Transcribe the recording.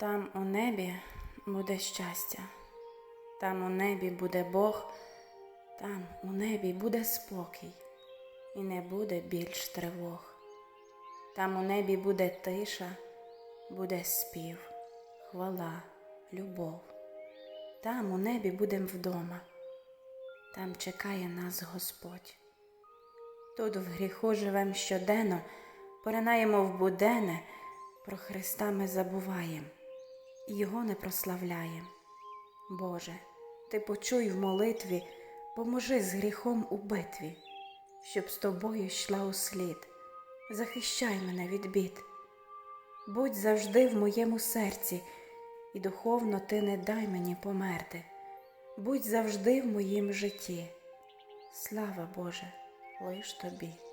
Там у небі буде щастя, там у небі буде Бог, там у небі буде спокій, і не буде більш тривог. Там у небі буде тиша, буде спів, хвала, любов. Там у небі будем вдома, там чекає нас Господь. Тут в гріху живем щоденно, поринаємо в будене, про Христа ми забуваєм Його не прославляєм. Боже, Ти почуй в молитві, поможи з гріхом у битві, щоб з тобою йшла у слід. Захищай мене від бід. Будь завжди в моєму серці, і духовно ти не дай мені померти. Будь завжди в моїм житті. Слава Боже, лиш тобі.